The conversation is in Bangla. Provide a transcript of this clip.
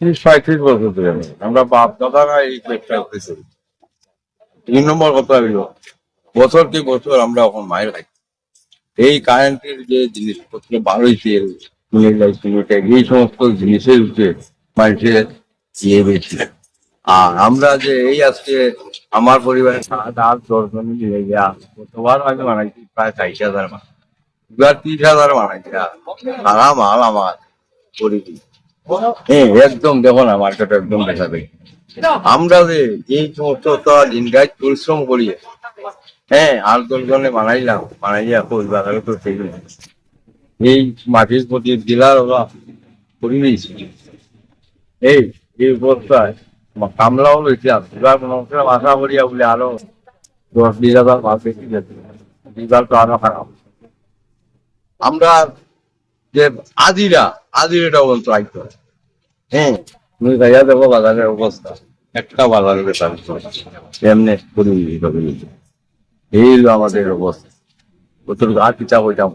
পঁয়ত্রিশ বছর ধরে আমরা বাপ দাদারা এই তিন নম্বর কথা হইল, বছর কি বছর আমরা এখন মায়ের খাই। এই কারেন্টের যে জিনিসপত্র বার হয়েছে এই সমস্ত জিনিসের উপরে মানুষের ইয়ে আর আমরা যে এই আজকে আমার পরিবারের সাত আট দশ মিলে গিয়া আমি বানাইছি, প্রায় চাইশ হাজার মাল এবার তিরিশ হাজার বানাইছি। আর মাল আমার হ্যাঁ একদম দেখো না মার্কেট একদম দেখা আমরা যে এই সমস্ত গাছ পরিশ্রম করি। হ্যাঁ আর দশজনে বানাইলাম, বানাইয়া কই বাজারে তো সেই এই মাটির প্রতি জেলার ওরা পরিবেশ এই এই অবস্থায় কামলাও রয়েছে এবার মনে হচ্ছে আশা করিয়া বলে আরও দশ বিশ হাজার মাছ বেশি যেত রিজাল্ট তো আরও খারাপ। আমরা যে আজিরা আজিরাটা বলতো আইতো। হ্যাঁ তুমি ভাইয়া দেখো বাজারের অবস্থা। একটা বাজারের এমনি করি এই আমাদের অবস্থা। তোর আর পিছা হইতাম